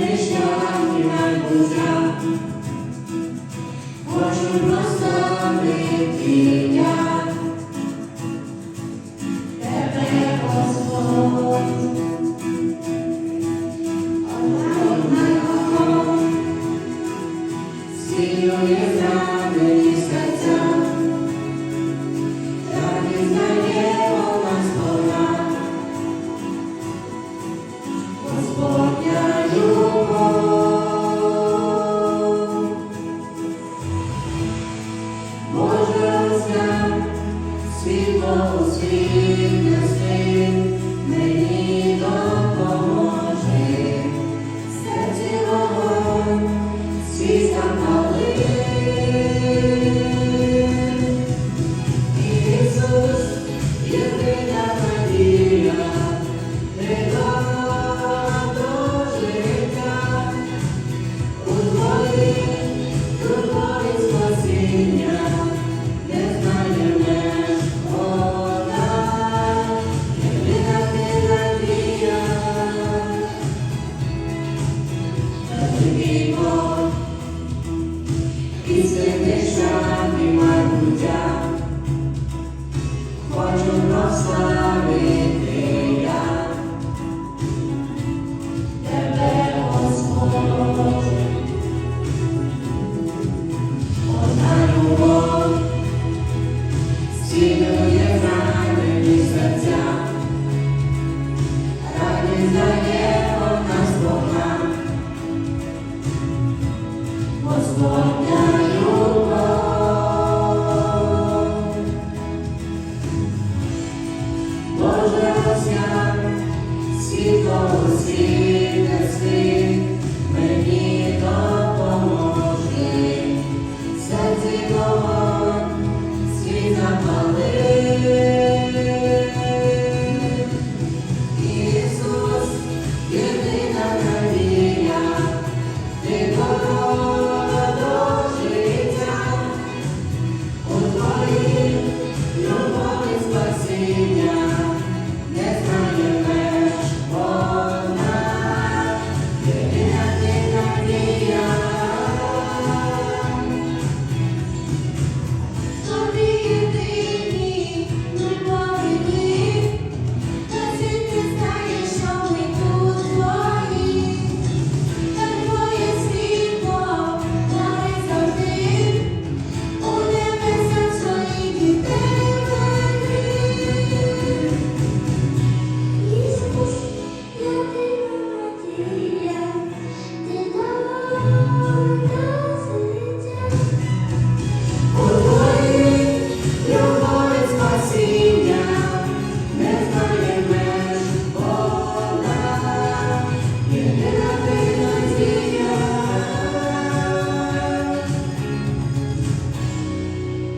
Християні майбуття, хочу наставити. освіти сни. See you.